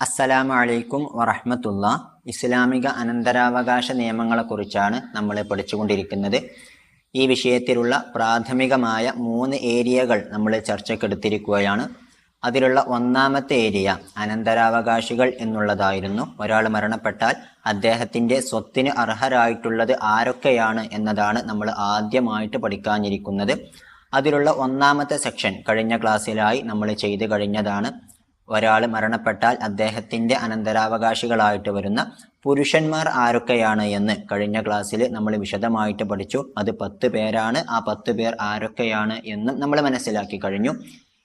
അസ്സലാമു അലൈക്കും വറഹമത്തുള്ള ഇസ്ലാമിക അനന്തരാവകാശ നിയമങ്ങളെക്കുറിച്ചാണ് നമ്മൾ പഠിച്ചുകൊണ്ടിരിക്കുന്നത്. ഈ വിഷയത്തിലുള്ള പ്രാഥമികമായ മൂന്ന് ഏരിയകൾ നമ്മൾ ചർച്ചക്കെടുത്തിരിക്കുകയാണ്. അതിലുള്ള ഒന്നാമത്തെ ഏരിയ അനന്തരാവകാശികൾ എന്നുള്ളതായിരുന്നു. ഒരാൾ മരണപ്പെട്ടാൽ അദ്ദേഹത്തിന്റെ സ്വത്തിന് അർഹരായിട്ടുള്ളത് ആരൊക്കെയാണ് എന്നതാണ് നമ്മൾ ആദ്യമായിട്ട് പഠിക്കാനിരിക്കുന്നത്. അതിലുള്ള ഒന്നാമത്തെ സെക്ഷൻ കഴിഞ്ഞ ക്ലാസ്സിലായി നമ്മൾ ചെയ്തു കഴിഞ്ഞതാണ്. ഒരാൾ മരണപ്പെട്ടാൽ അദ്ദേഹത്തിന്റെ അനന്തരാവകാശികളായിട്ട് വരുന്ന പുരുഷന്മാർ ആരൊക്കെയാണ് എന്ന് കഴിഞ്ഞ ക്ലാസ്സിൽ നമ്മൾ വിശദമായിട്ട് പഠിച്ചു. അത് പത്ത് പേരാണ്. ആ പത്ത് പേർ ആരൊക്കെയാണ് എന്ന് നമ്മൾ മനസ്സിലാക്കി കഴിഞ്ഞു.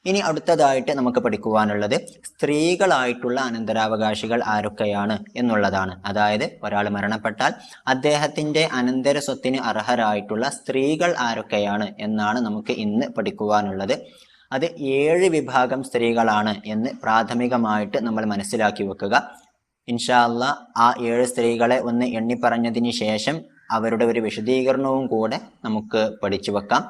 ഇനി അടുത്തതായിട്ട് നമുക്ക് പഠിക്കുവാനുള്ളത് സ്ത്രീകളായിട്ടുള്ള അനന്തരാവകാശികൾ ആരൊക്കെയാണ് എന്നുള്ളതാണ്. അതായത് ഒരാൾ മരണപ്പെട്ടാൽ അദ്ദേഹത്തിന്റെ അനന്തര സ്വത്തിന് അർഹരായിട്ടുള്ള സ്ത്രീകൾ ആരൊക്കെയാണ് എന്നാണ് നമുക്ക് ഇന്ന് പഠിക്കുവാനുള്ളത്. അത് ഏഴ് വിഭാഗം സ്ത്രീകളാണ് എന്ന് പ്രാഥമികമായിട്ട് നമ്മൾ മനസ്സിലാക്കി വെക്കുക. ഇൻഷാല്ല ആ ഏഴ് സ്ത്രീകളെ ഒന്ന് എണ്ണി പറഞ്ഞതിന് ശേഷം അവരുടെ ഒരു വിശദീകരണവും കൂടെ നമുക്ക് പഠിച്ചു വെക്കാം.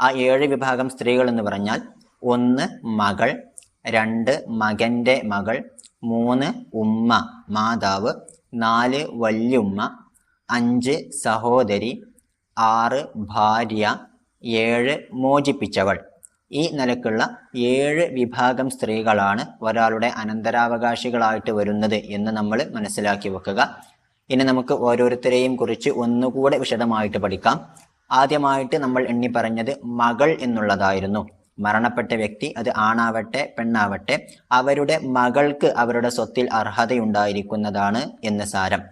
ആ ഏഴ് വിഭാഗം സ്ത്രീകൾ എന്ന് പറഞ്ഞാൽ ഒന്ന് മകൾ രണ്ട് മകന്റെ മകൾ മൂന്ന് ഉമ്മ മാതാവ് നാല് വല്യുമ്മ അഞ്ച് സഹോദരി ആറ് ഭാര്യ ഏഴ് മോചിപ്പിച്ചവൾ. ഈ നിലക്കുള്ള ഏഴ് വിഭാഗം സ്ത്രീകളാണ് ഒരാളുടെ അനന്തരാവകാശികളായിട്ട് വരുന്നത് എന്ന് നമ്മൾ മനസ്സിലാക്കി വെക്കുക. ഇനി നമുക്ക് ഓരോരുത്തരെയും കുറിച്ച് ഒന്നുകൂടെ വിശദമായിട്ട് പഠിക്കാം. ആദ്യമായിട്ട് നമ്മൾ എണ്ണി പറഞ്ഞത് മകൾ എന്നുള്ളതായിരുന്നു. മരണപ്പെട്ട വ്യക്തി അത് ആണാവട്ടെ പെണ്ണാവട്ടെ അവരുടെ മകൾക്ക് അവരുടെ സ്വത്തിൽ അർഹതയുണ്ടായിരിക്കുന്നതാണ് എന്ന് സാരം.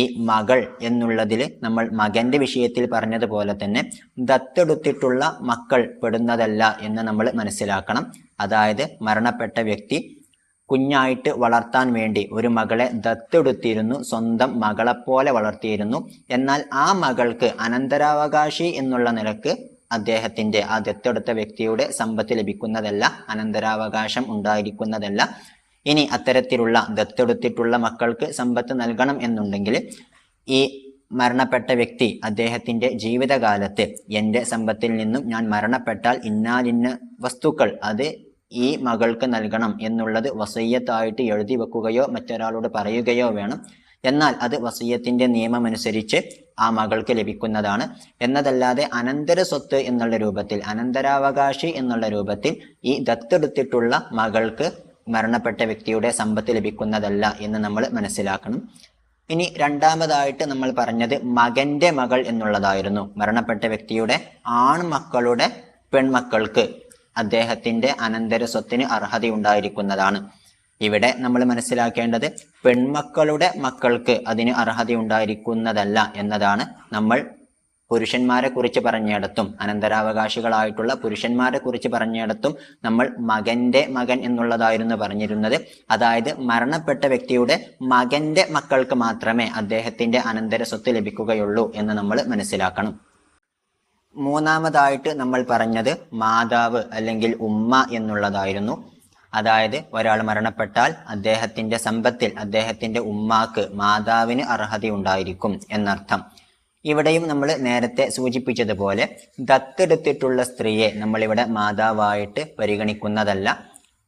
ഈ മകൾ എന്നുള്ളതിൽ നമ്മൾ മകന്റെ വിഷയത്തിൽ പറഞ്ഞതുപോലെ തന്നെ ദത്തെടുത്തിട്ടുള്ള മക്കൾ പെടുന്നതല്ല എന്ന് നമ്മൾ മനസ്സിലാക്കണം. അതായത് മരണപ്പെട്ട വ്യക്തി കുഞ്ഞായിട്ട് വളർത്താൻ വേണ്ടി ഒരു മകളെ ദത്തെടുത്തിരുന്നു സ്വന്തം മകളെപ്പോലെ വളർത്തിയിരുന്നു. എന്നാൽ ആ മകൾക്ക് അനന്തരാവകാശി എന്നുള്ള നിലയ്ക്ക് അദ്ദേഹത്തിന്റെ ആ ദത്തെടുത്ത വ്യക്തിയുടെ സമ്പത്ത് ലഭിക്കുന്നതല്ല അനന്തരാവകാശം ഉണ്ടായിരിക്കുന്നതല്ല. ഇനി അത്തരത്തിലുള്ള ദത്തെടുത്തിട്ടുള്ള മക്കൾക്ക് സമ്പത്ത് നൽകണം എന്നുണ്ടെങ്കിൽ ഈ മരണപ്പെട്ട വ്യക്തി അദ്ദേഹത്തിന്റെ ജീവിതകാലത്ത് എന്റെ സമ്പത്തിൽ നിന്നും ഞാൻ മരണപ്പെട്ടാൽ ഇന്നാലിന്ന വസ്തുക്കൾ അത് ഈ മകൾക്ക് നൽകണം എന്നുള്ളത് വസയ്യത്തായിട്ട് എഴുതി വെക്കുകയോ മറ്റൊരാളോട് പറയുകയോ വേണം. എന്നാൽ അത് വസയ്യത്തിന്റെ നിയമമനുസരിച്ച് ആ മകൾക്ക് ലഭിക്കുന്നതാണ്. എന്നതല്ലാതെ അനന്തര സ്വത്ത് എന്നുള്ള രൂപത്തിൽ അനന്തരാവകാശി എന്നുള്ള രൂപത്തിൽ ഈ ദത്തെടുത്തിട്ടുള്ള മകൾക്ക് മരണപ്പെട്ട വ്യക്തിയുടെ സമ്പത്ത് ലഭിക്കുന്നതല്ല എന്ന് നമ്മൾ മനസ്സിലാക്കണം. ഇനി രണ്ടാമതായിട്ട് നമ്മൾ പറഞ്ഞത് മകന്റെ മകൾ എന്നുള്ളതായിരുന്നു. മരണപ്പെട്ട വ്യക്തിയുടെ ആൺമക്കളുടെ പെൺമക്കൾക്ക് അദ്ദേഹത്തിന്റെ അനന്തര സ്വത്തിന് അർഹതയുണ്ടായിരിക്കുന്നതാണ് ഇവിടെ നമ്മൾ മനസ്സിലാക്കേണ്ടത് പെൺമക്കളുടെ മക്കൾക്ക് അതിന് അർഹതയുണ്ടായിരിക്കുന്നതല്ല എന്നതാണ് നമ്മൾ പുരുഷന്മാരെ കുറിച്ച് പറഞ്ഞിടത്തും അനന്തരാവകാശികളായിട്ടുള്ള പുരുഷന്മാരെ കുറിച്ച് പറഞ്ഞിടത്തും നമ്മൾ മകന്റെ മകൻ എന്നുള്ളതായിരുന്നു പറഞ്ഞിരുന്നത്. അതായത് മരണപ്പെട്ട വ്യക്തിയുടെ മകന്റെ മക്കൾക്ക് മാത്രമേ അദ്ദേഹത്തിന്റെ അനന്തര സ്വത്ത് ലഭിക്കുകയുള്ളൂ എന്ന് നമ്മൾ മനസ്സിലാക്കണം. മൂന്നാമതായിട്ട് നമ്മൾ പറഞ്ഞത് മാതാവ് അല്ലെങ്കിൽ ഉമ്മ എന്നുള്ളതായിരുന്നു. അതായത് ഒരാൾ മരണപ്പെട്ടാൽ അദ്ദേഹത്തിന്റെ സമ്പത്തിൽ അദ്ദേഹത്തിന്റെ ഉമ്മാക്ക് മാതാവിന് അർഹതയുണ്ടായിരിക്കും എന്നർത്ഥം. ഇവിടെയും നമ്മൾ നേരത്തെ സൂചിപ്പിച്ചതുപോലെ ദത്തെടുത്തിട്ടുള്ള സ്ത്രീയെ നമ്മളിവിടെ മാതാവായിട്ട് പരിഗണിക്കുന്നതല്ല.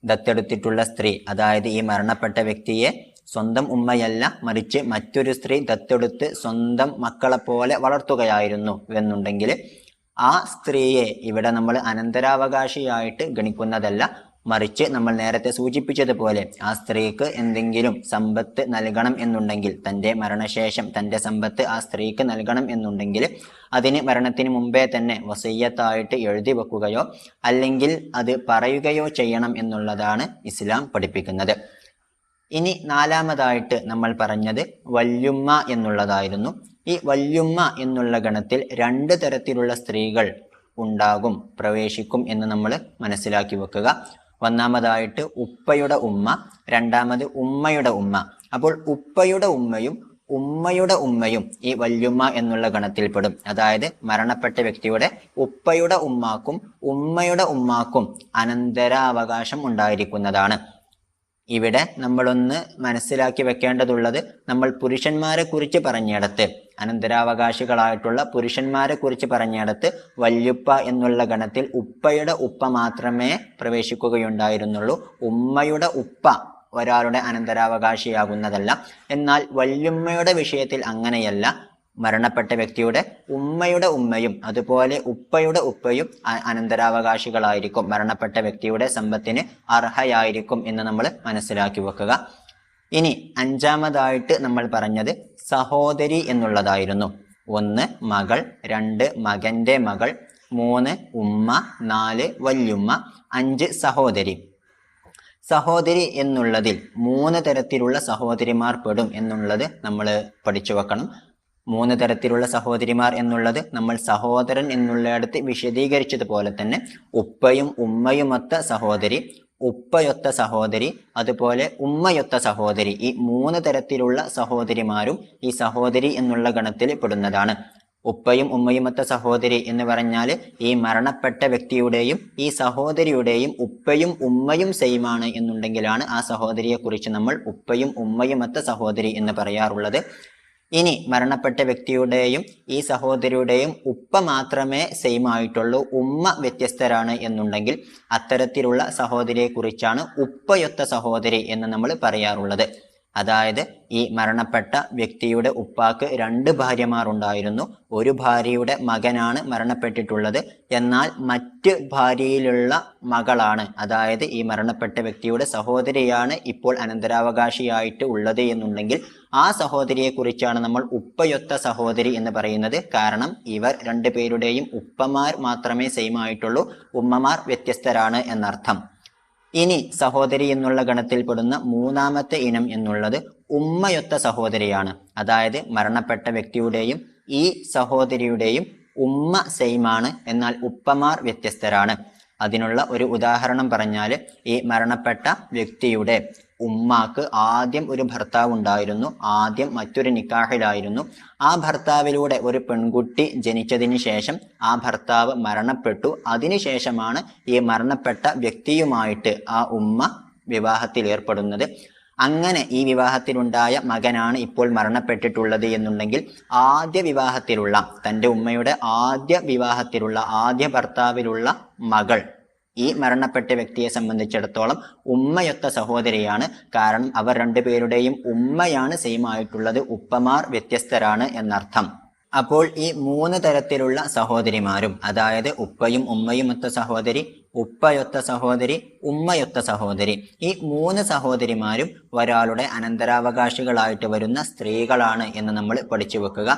ദത്തെടുത്തിട്ടുള്ള സ്ത്രീ അതായത് ഈ മരണപ്പെട്ട വ്യക്തിയെ സ്വന്തം ഉമ്മയല്ല മറിച്ച് മറ്റൊരു സ്ത്രീ ദത്തെടുത്ത് സ്വന്തം മക്കളെ പോലെ വളർത്തുകയായിരുന്നു എന്നുണ്ടെങ്കിൽ ആ സ്ത്രീയെ ഇവിടെ നമ്മൾ അനന്തരാവകാശിയായിട്ട് ഗണിക്കുന്നതല്ല. മറിച്ച് നമ്മൾ നേരത്തെ സൂചിപ്പിച്ചതുപോലെ ആ സ്ത്രീക്ക് എന്തെങ്കിലും സമ്പത്ത് നൽകണം എന്നുണ്ടെങ്കിൽ തന്റെ മരണശേഷം തന്റെ സമ്പത്ത് ആ സ്ത്രീക്ക് നൽകണം എന്നുണ്ടെങ്കിൽ അതിന് മരണത്തിന് മുമ്പേ തന്നെ വസയ്യത്തായിട്ട് എഴുതി വെക്കുകയോ അല്ലെങ്കിൽ അത് പറയുകയോ ചെയ്യണം എന്നുള്ളതാണ് ഇസ്ലാം പഠിപ്പിക്കുന്നത്. ഇനി നാലാമതായിട്ട് നമ്മൾ പറഞ്ഞത് വല്യുമ്മ എന്നുള്ളതായിരുന്നു. ഈ വല്യുമ്മ എന്നുള്ള ഗണത്തിൽ രണ്ട് തരത്തിലുള്ള സ്ത്രീകൾ ഉണ്ടാകും പ്രവേശിക്കും എന്ന് നമ്മൾ മനസ്സിലാക്കി വെക്കുക. ഒന്നാമതായിട്ട് ഉപ്പയുടെ ഉമ്മ രണ്ടാമത് ഉമ്മയുടെ ഉമ്മ. അപ്പോൾ ഉപ്പയുടെ ഉമ്മയും ഉമ്മയുടെ ഉമ്മയും ഈ വല്യുമ്മ എന്നുള്ള ഗണത്തിൽപ്പെടും. അതായത് മരണപ്പെട്ട വ്യക്തിയുടെ ഉപ്പയുടെ ഉമ്മാക്കും ഉമ്മയുടെ ഉമ്മാക്കും അനന്തരാവകാശം ഉണ്ടായിരിക്കുന്നതാണ്. ഇവിടെ നമ്മളൊന്ന് മനസ്സിലാക്കി വെക്കേണ്ടതുള്ളത് നമ്മൾ പുരുഷന്മാരെ കുറിച്ച് പറഞ്ഞിടത്ത് അനന്തരാവകാശികളായിട്ടുള്ള പുരുഷന്മാരെ കുറിച്ച് പറഞ്ഞിടത്ത് വല്യുപ്പ എന്നുള്ള ഗണത്തിൽ ഉപ്പയുടെ ഉപ്പ മാത്രമേ പ്രവേശിക്കുകയുണ്ടായിരുന്നുള്ളൂ. ഉമ്മയുടെ ഉപ്പ ഒരാളുടെ അനന്തരാവകാശിയാകുന്നതല്ല. എന്നാൽ വല്യുമ്മയുടെ വിഷയത്തിൽ അങ്ങനെയല്ല. മരണപ്പെട്ട വ്യക്തിയുടെ ഉമ്മയുടെ ഉമ്മയും അതുപോലെ ഉപ്പയുടെ ഉപ്പയും അനന്തരാവകാശികളായിരിക്കും. മരണപ്പെട്ട വ്യക്തിയുടെ സമ്പത്തിന് അർഹയായിരിക്കും എന്ന് നമ്മൾ മനസ്സിലാക്കി വെക്കുക. ഇനി അഞ്ചാമതായിട്ട് നമ്മൾ പറഞ്ഞത് സഹോദരി എന്നുള്ളതായിരുന്നു. ഒന്ന് മകൾ രണ്ട് മകന്റെ മകൾ മൂന്ന് ഉമ്മ നാല് വല്യുമ്മ അഞ്ച് സഹോദരി. സഹോദരി എന്നുള്ളതിൽ മൂന്ന് തരത്തിലുള്ള സഹോദരിമാർ പെടും എന്നുള്ളത് നമ്മൾ പഠിച്ചു വെക്കണം. മൂന്ന് തരത്തിലുള്ള സഹോദരിമാർ എന്നുള്ളത് നമ്മൾ സഹോദരൻ എന്നുള്ളിടത്ത് വിശദീകരിച്ചതുപോലെ തന്നെ ഉപ്പയും ഉമ്മയുമൊത്ത സഹോദരി ഉപ്പയൊത്ത സഹോദരി അതുപോലെ ഉമ്മയൊത്ത സഹോദരി. ഈ മൂന്ന് തരത്തിലുള്ള സഹോദരിമാരും ഈ സഹോദരി എന്നുള്ള ഗണത്തിൽ പെടുന്നതാണ്. ഉപ്പയും ഉമ്മയുമൊത്ത സഹോദരി എന്ന് പറഞ്ഞാൽ ഈ മരണപ്പെട്ട വ്യക്തിയുടെയും ഈ സഹോദരിയുടെയും ഉപ്പയും ഉമ്മയും സെയിമാണ് എന്നുണ്ടെങ്കിലാണ് ആ സഹോദരിയെക്കുറിച്ച് നമ്മൾ ഉപ്പയും ഉമ്മയുമൊത്ത സഹോദരി എന്ന് പറയാറുള്ളത്. ഇനി മരണപ്പെട്ട വ്യക്തിയുടെയും ഈ സഹോദരിയുടെയും ഉപ്പ മാത്രമേ സെയിം ആയിട്ടുള്ളൂ. ഉമ്മ വ്യത്യസ്തരാണ് എന്നുണ്ടെങ്കിൽ അത്തരത്തിലുള്ള സഹോദരിയെ കുറിച്ചാണ് ഉപ്പയൊത്ത സഹോദരി എന്ന് നമ്മൾ പറയാറുള്ളത്. അതായത് ഈ മരണപ്പെട്ട വ്യക്തിയുടെ ഉപ്പാക്ക് രണ്ട് ഭാര്യമാർ ഉണ്ടായിരുന്നു ഒരു ഭാര്യയുടെ മകനാണ് മരണപ്പെട്ടിട്ടുള്ളത്. എന്നാൽ മറ്റ് ഭാര്യയിലുള്ള മകളാണ്. അതായത് ഈ മരണപ്പെട്ട വ്യക്തിയുടെ സഹോദരിയാണ് ഇപ്പോൾ അനന്തരാവകാശിയായിട്ട് ഉള്ളത് എന്നുണ്ടെങ്കിൽ ആ സഹോദരിയെക്കുറിച്ചാണ് നമ്മൾ ഉപ്പയൊത്ത സഹോദരി എന്ന് പറയുന്നത്. കാരണം ഇവർ രണ്ടുപേരുടെയും ഉപ്പമാർ മാത്രമേ സെയിം ആയിട്ടുള്ളൂ. ഉമ്മമാർ വ്യത്യസ്തരാണ് എന്നർത്ഥം. ഇനി സഹോദരി എന്നുള്ള ഗണത്തിൽപ്പെടുന്ന മൂന്നാമത്തെ ഇനം എന്നുള്ളത് ഉമ്മയൊത്ത സഹോദരിയാണ്. അതായത് മരണപ്പെട്ട വ്യക്തിയുടെയും ഈ സഹോദരിയുടെയും ഉമ്മ സെയിമാണ്. എന്നാൽ ഉപ്പമാർ വ്യത്യസ്തരാണ്. അതിനുള്ള ഒരു ഉദാഹരണം പറഞ്ഞാൽ ഈ മരണപ്പെട്ട വ്യക്തിയുടെ ഉമ്മാക്ക് ആദ്യം ഒരു ഭർത്താവ് ഉണ്ടായിരുന്നു ആദ്യം മറ്റൊരു നിക്കാഹിലായിരുന്നു. ആ ഭർത്താവിലൂടെ ഒരു പെൺകുട്ടി ജനിച്ചതിന് ശേഷം ആ ഭർത്താവ് മരണപ്പെട്ടു. അതിനുശേഷമാണ് ഈ മരണപ്പെട്ട വ്യക്തിയുമായിട്ട് ആ ഉമ്മ വിവാഹത്തിൽ ഏർപ്പെടുന്നത്. അങ്ങനെ ഈ വിവാഹത്തിലുണ്ടായ മകനാണ് ഇപ്പോൾ മരണപ്പെട്ടിട്ടുള്ളത് എന്നുണ്ടെങ്കിൽ ആദ്യ വിവാഹത്തിലുള്ള തന്റെ ഉമ്മയുടെ ആദ്യ വിവാഹത്തിലുള്ള ആദ്യ ഭർത്താവിലുള്ള മകൾ ഈ മരണപ്പെട്ട വ്യക്തിയെ സംബന്ധിച്ചിടത്തോളം ഉമ്മയൊത്ത സഹോദരിയാണ്. കാരണം അവർ രണ്ടുപേരുടെയും ഉമ്മയാണ് സെയിം ആയിട്ടുള്ളത്. ഉപ്പമാർ വ്യത്യസ്തരാണ് എന്നർത്ഥം. അപ്പോൾ ഈ മൂന്ന് തരത്തിലുള്ള സഹോദരിമാരും അതായത് ഉപ്പയും ഉമ്മയും ഒത്ത സഹോദരി ഉപ്പയൊത്ത സഹോദരി ഉമ്മയൊത്ത സഹോദരി ഈ മൂന്ന് സഹോദരിമാരും ഒരാളുടെ അനന്തരാവകാശികളായിട്ട് വരുന്ന സ്ത്രീകളാണ് എന്ന് നമ്മൾ പഠിച്ചു വെക്കുക.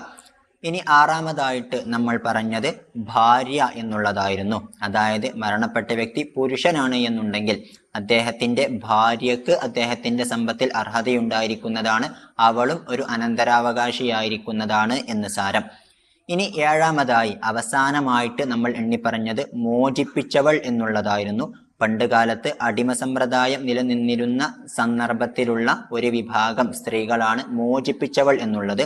ഇനി ആറാമതായിട്ട് നമ്മൾ പറഞ്ഞത് ഭാര്യ എന്നുള്ളതായിരുന്നു. അതായത് മരണപ്പെട്ട വ്യക്തി പുരുഷനാണ് എന്നുണ്ടെങ്കിൽ അദ്ദേഹത്തിന്റെ ഭാര്യക്ക് അദ്ദേഹത്തിന്റെ സമ്പത്തിൽ അർഹതയുണ്ടായിരിക്കുന്നതാണ്. അവളും ഒരു അനന്തരാവകാശിയായിരിക്കുന്നതാണ് എന്ന് സാരം. ഇനി ഏഴാമതായി അവസാനമായിട്ട് നമ്മൾ എണ്ണി എണ്ണിപ്പറഞ്ഞത് മോചിപ്പിച്ചവൾ എന്നുള്ളതായിരുന്നു. പണ്ടുകാലത്ത് അടിമ സമ്പ്രദായം നിലനിന്നിരുന്ന സന്ദർഭത്തിലുള്ള ഒരു വിഭാഗം സ്ത്രീകളാണ് മോചിപ്പിച്ചവൾ എന്നുള്ളത്.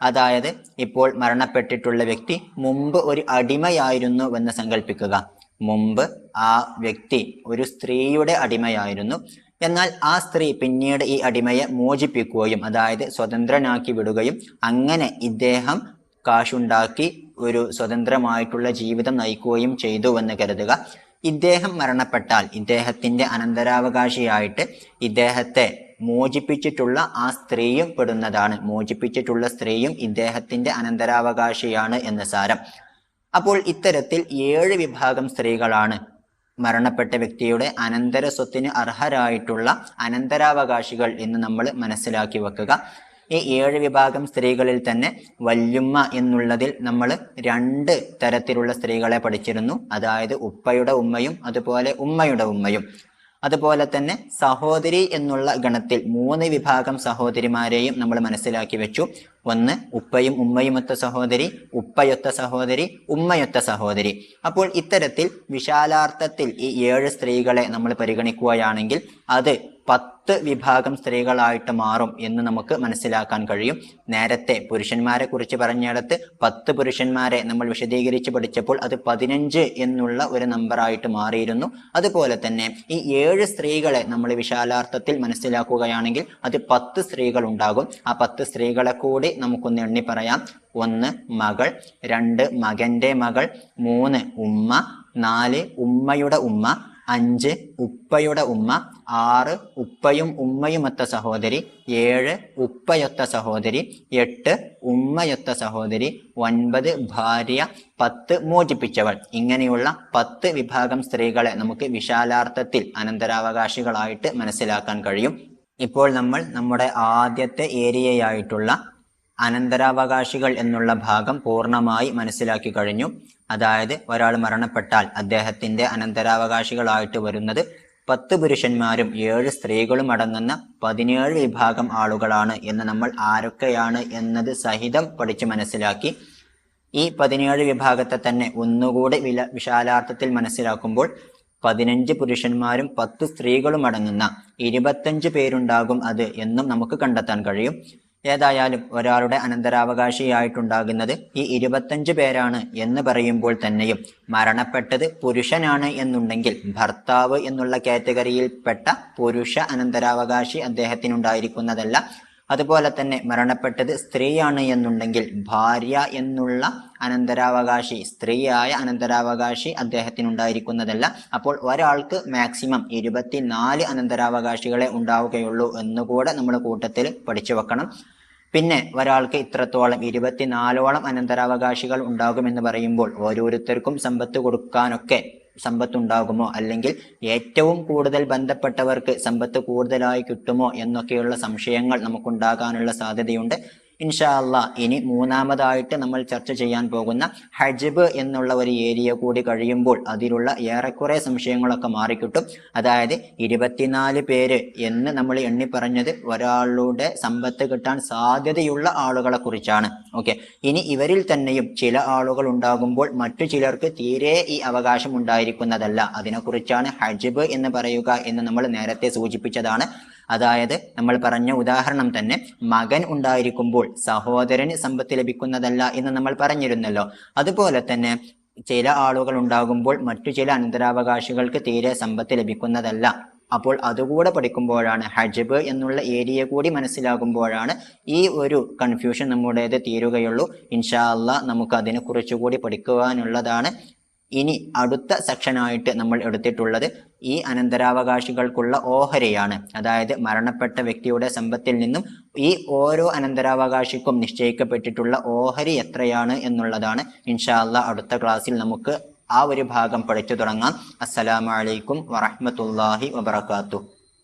അതായത് ഇപ്പോൾ മരണപ്പെട്ടിട്ടുള്ള വ്യക്തി മുമ്പ് ഒരു അടിമയായിരുന്നു എന്ന് സങ്കല്പിക്കുക മുമ്പ് ആ വ്യക്തി ഒരു സ്ത്രീയുടെ അടിമയായിരുന്നു. എന്നാൽ ആ സ്ത്രീ പിന്നീട് ഈ അടിമയെ മോചിപ്പിക്കുകയും അതായത് സ്വതന്ത്രനാക്കി വിടുകയും അങ്ങനെ ഇദ്ദേഹം കാശുണ്ടാക്കി ഒരു സ്വതന്ത്രമായിട്ടുള്ള ജീവിതം നയിക്കുകയും ചെയ്തു എന്ന് കരുതുക. ഇദ്ദേഹം മരണപ്പെട്ടാൽ ഇദ്ദേഹത്തിന്റെ അനന്തരാവകാശിയായിട്ട് ഇദ്ദേഹത്തെ മോചിപ്പിച്ചിട്ടുള്ള ആ സ്ത്രീയും പെടുന്നതാണ്. മോചിപ്പിച്ചിട്ടുള്ള സ്ത്രീയും ഇദ്ദേഹത്തിന്റെ അനന്തരാവകാശിയാണ് എന്ന് സാരം. അപ്പോൾ ഇത്തരത്തിൽ ഏഴ് വിഭാഗം സ്ത്രീകളാണ് മരണപ്പെട്ട വ്യക്തിയുടെ അനന്തര സ്വത്തിന് അർഹരായിട്ടുള്ള അനന്തരാവകാശികൾ എന്ന് നമ്മൾ മനസ്സിലാക്കി വെക്കുക. ഈ ഏഴ് വിഭാഗം സ്ത്രീകളിൽ തന്നെ വല്യുമ്മ എന്നുള്ളതിൽ നമ്മൾ രണ്ട് തരത്തിലുള്ള സ്ത്രീകളെ പഠിച്ചിരുന്നു. അതായത് ഉപ്പയുടെ ഉമ്മയും അതുപോലെ ഉമ്മയുടെ ഉമ്മയും. അതുപോലെ തന്നെ സഹോദരി എന്നുള്ള ഗണത്തിൽ മൂന്ന് വിഭാഗം സഹോദരിമാരെയും നമ്മൾ മനസ്സിലാക്കി വെച്ചു. ഒന്ന് ഉപ്പയും ഉമ്മയുമൊത്ത സഹോദരി ഉപ്പയൊത്ത സഹോദരി ഉമ്മയൊത്ത സഹോദരി. അപ്പോൾ ഇത്തരത്തിൽ വിശാലാർത്ഥത്തിൽ ഈ ഏഴ് സ്ത്രീകളെ നമ്മൾ പരിഗണിക്കുകയാണെങ്കിൽ അത് പത്ത് വിഭാഗം സ്ത്രീകളായിട്ട് മാറും എന്ന് നമുക്ക് മനസ്സിലാക്കാൻ കഴിയും. നേരത്തെ പുരുഷന്മാരെ കുറിച്ച് പറഞ്ഞിടത്ത് പത്ത് പുരുഷന്മാരെ നമ്മൾ വിശദീകരിച്ച് പഠിച്ചപ്പോൾ അത് പതിനഞ്ച് എന്നുള്ള ഒരു നമ്പറായിട്ട് മാറിയിരുന്നു. അതുപോലെ തന്നെ ഈ ഏഴ് സ്ത്രീകളെ നമ്മൾ വിശാലാർത്ഥത്തിൽ മനസ്സിലാക്കുകയാണെങ്കിൽ അത് പത്ത് സ്ത്രീകൾ ഉണ്ടാകും ആ പത്ത് സ്ത്രീകളെ കൂടി നമുക്കൊന്ന് എണ്ണി പറയാം. ഒന്ന് മകൾ രണ്ട് മകന്റെ മകൾ മൂന്ന് ഉമ്മ നാല് ഉമ്മയുടെ ഉമ്മ അഞ്ച് ഉപ്പയുടെ ഉമ്മ ആറ് ഉപ്പയും ഉമ്മയുമൊത്ത സഹോദരി ഏഴ് ഉപ്പയൊത്ത സഹോദരി എട്ട് ഉമ്മയൊത്ത സഹോദരി ഒൻപത് ഭാര്യ പത്ത് മോചിപ്പിച്ചവൾ. ഇങ്ങനെയുള്ള പത്ത് വിഭാഗം സ്ത്രീകളെ നമുക്ക് വിശാലാർത്ഥത്തിൽ അനന്തരാവകാശികളായിട്ട് മനസ്സിലാക്കാൻ കഴിയും. ഇപ്പോൾ നമ്മൾ നമ്മുടെ ആദ്യത്തെ ഏരിയയായിട്ടുള്ള അനന്തരാവകാശികൾ എന്നുള്ള ഭാഗം പൂർണമായി മനസ്സിലാക്കി കഴിഞ്ഞു. അതായത് ഒരാൾ മരണപ്പെട്ടാൽ അദ്ദേഹത്തിന്റെ അനന്തരാവകാശികളായിട്ട് വരുന്നത് പത്ത് പുരുഷന്മാരും ഏഴ് സ്ത്രീകളും അടങ്ങുന്ന പതിനേഴ് വിഭാഗം ആളുകളാണ് എന്ന് നമ്മൾ ആരൊക്കെയാണ് എന്നത് സഹിതം പഠിച്ചു മനസ്സിലാക്കി. ഈ പതിനേഴ് വിഭാഗത്തെ തന്നെ ഒന്നുകൂടി വില വിശാലാർത്ഥത്തിൽ മനസ്സിലാക്കുമ്പോൾ പതിനഞ്ച് പുരുഷന്മാരും പത്ത് സ്ത്രീകളും അടങ്ങുന്ന ഇരുപത്തഞ്ച് പേരുണ്ടാകും അത് എന്നും നമുക്ക് കണ്ടെത്താൻ കഴിയും. ഏതായാലും ഒരാളുടെ അനന്തരാവകാശിയായിട്ടുണ്ടാകുന്നത് ഈ ഇരുപത്തഞ്ച് പേരാണ് എന്ന് പറയുമ്പോൾ തന്നെയും മരണപ്പെട്ടത് പുരുഷനാണ് എന്നുണ്ടെങ്കിൽ ഭർത്താവ് എന്നുള്ള കാറ്റഗറിയിൽപ്പെട്ട പുരുഷ അനന്തരാവകാശി അദ്ദേഹത്തിനുണ്ടായിരിക്കുന്നതല്ല. അതുപോലെ തന്നെ മരണപ്പെട്ടത് സ്ത്രീയാണ് എന്നുണ്ടെങ്കിൽ ഭാര്യ എന്നുള്ള അനന്തരാവകാശി സ്ത്രീയായ അനന്തരാവകാശി അദ്ദേഹത്തിനുണ്ടായിരിക്കുന്നതല്ല. അപ്പോൾ ഒരാൾക്ക് മാക്സിമം ഇരുപത്തിനാല് അനന്തരാവകാശികളെ ഉണ്ടാവുകയുള്ളൂ എന്നുകൂടെ നമ്മൾ കൂട്ടത്തിൽ പഠിച്ചു വെക്കണം. പിന്നെ ഒരാൾക്ക് ഇത്രത്തോളം ഇരുപത്തിനാലോളം അനന്തരാവകാശികൾ ഉണ്ടാകുമെന്ന് പറയുമ്പോൾ ഓരോരുത്തർക്കും സമ്പത്ത് കൊടുക്കാനൊക്കെ സമ്പത്ത് ഉണ്ടാകുമോ അല്ലെങ്കിൽ ഏറ്റവും കൂടുതൽ ബന്ധപ്പെട്ടവർക്ക് സമ്പത്ത് കൂടുതലായി കിട്ടുമോ എന്നൊക്കെയുള്ള സംശയങ്ങൾ നമുക്കുണ്ടാകാനുള്ള സാധ്യതയുണ്ട്. ഇൻഷാ അള്ളാ ഇനി മൂന്നാമതായിട്ട് നമ്മൾ ചർച്ച ചെയ്യാൻ പോകുന്ന ഹജ്ബ് എന്നുള്ള ഒരു ഏരിയ കൂടി കഴിയുമ്പോൾ അതിലുള്ള ഏറെക്കുറെ സംശയങ്ങളൊക്കെ മാറിക്കിട്ടും. അതായത് ഇരുപത്തിനാല് പേര് എന്ന് നമ്മൾ എണ്ണി പറഞ്ഞത് ഒരാളുടെ സമ്പത്ത് കിട്ടാൻ സാധ്യതയുള്ള ആളുകളെ കുറിച്ചാണ് ഓക്കെ. ഇനി ഇവരിൽ തന്നെയും ചില ആളുകൾ ഉണ്ടാകുമ്പോൾ മറ്റു ചിലർക്ക് തീരെ ഈ അവകാശം ഉണ്ടായിരിക്കുന്നതല്ല. അതിനെക്കുറിച്ചാണ് ഹജ്ബ് എന്ന് പറയുക എന്ന് നമ്മൾ നേരത്തെ സൂചിപ്പിച്ചതാണ്. അതായത് നമ്മൾ പറഞ്ഞ ഉദാഹരണം തന്നെ മകൻ ഉണ്ടായിരിക്കുമ്പോൾ സഹോദരന് സമ്പത്ത് ലഭിക്കുന്നതല്ല എന്ന് നമ്മൾ പറഞ്ഞിരുന്നല്ലോ. അതുപോലെ തന്നെ ചില ആളുകൾ ഉണ്ടാകുമ്പോൾ മറ്റു ചില അനന്തരാവകാശികൾക്ക് തീരെ സമ്പത്ത് ലഭിക്കുന്നതല്ല. അപ്പോൾ അതുകൂടെ പഠിക്കുമ്പോഴാണ് ഹജബ് എന്നുള്ള ഏരിയ കൂടി മനസ്സിലാകുമ്പോഴാണ് ഈ ഒരു കൺഫ്യൂഷൻ നമ്മുടേത് തീരുകയുള്ളൂ. ഇൻഷാ അള്ളാ നമുക്ക് അതിനെ കുറിച്ചുകൂടി പഠിക്കുവാനുള്ളതാണ് ഇനി അടുത്ത സെക്ഷനായിട്ട് നമ്മൾ എടുത്തിട്ടുള്ളത് ഈ അനന്തരാവകാശികൾക്കുള്ള ഓഹരിയാണ്. അതായത് മരണപ്പെട്ട വ്യക്തിയുടെ സമ്പത്തിൽ നിന്നും ഈ ഓരോ അനന്തരാവകാശിക്കും നിശ്ചയിക്കപ്പെട്ടിട്ടുള്ള ഓഹരി എത്രയാണ് എന്നുള്ളതാണ് ഇൻഷാല്ല അടുത്ത ക്ലാസ്സിൽ നമുക്ക് ആ ഒരു ഭാഗം പഠിച്ചു തുടങ്ങാം. അസ്സലാമലൈക്കും വറഹമത്തല്ലാഹി വബർക്കാത്തു